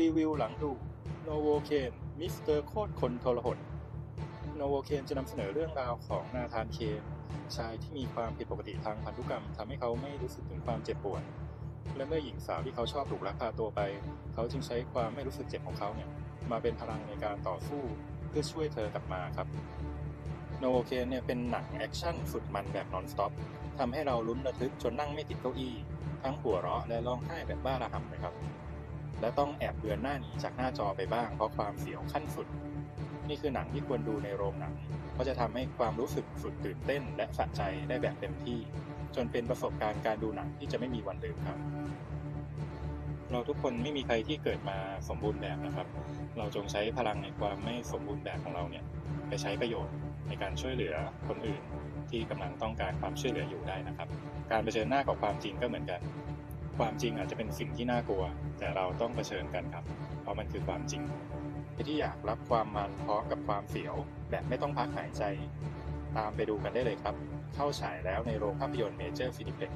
รีวิวหลังดูโนโวเคนมิสเตอร์โคตรคนทรหดโนโวเคนจะนำเสนอเรื่องราวของนาธานเคนชายที่มีความผิดปกติทางพันธุกรรมทำให้เขาไม่รู้สึกถึงความเจ็บปวด และเมื่อหญิงสาวที่เขาชอบถูกลักพาตัวไป เขาจึงใช้ความไม่รู้สึกเจ็บของเขาเนี่ยมาเป็นพลังในการต่อสู้เพื่อช่วยเธอกลับมาครับโนโวเคนเนี่ยเป็นหนังแอคชั่นสุดมันแบบนอนสต็อปทำให้เราลุ้นระทึกจนนั่งไม่ติดเก้าอี้ ทั้งหัวเราะและร้องไห้แบบบ้าระห่ำเลยครับ และต้องแอบเบือนหน้าหนีจากหน้าจอไปบ้าง เพราะความเสียวขั้นสุด นี่คือหนังที่ควรดูในโรงหนังเพราะจะทำให้ความรู้สึกสุดตื่นเต้น และสะใจได้แบบเต็มที่ จนเป็นประสบการณ์การดูหนังที่จะไม่มีวันลืมครับ เราทุกคนไม่มีใครที่เกิดมาสมบูรณ์แบบนะครับ เราจงใช้พลังในความไม่สมบูรณ์แบบของเราเนี่ยไปใช้ประโยชน์ในการช่วยเหลือคนอื่นที่กำลังต้องการความช่วยเหลืออยู่ได้นะครับ การเผชิญหน้ากับความจริงก็เหมือนกัน ความจริงอาจจะเป็นสิ่งที่น่ากลัว แต่เราต้องเผชิญกันครับ เพราะมันคือความจริงใครที่อยากรับความมันพร้อมกับความเสียว แบบไม่ต้องพักหายใจ ตามไปดูกันได้เลยครับ เข้าฉายแล้วในโรงภาพยนตร์เมเจอร์ฟินิเพ็ก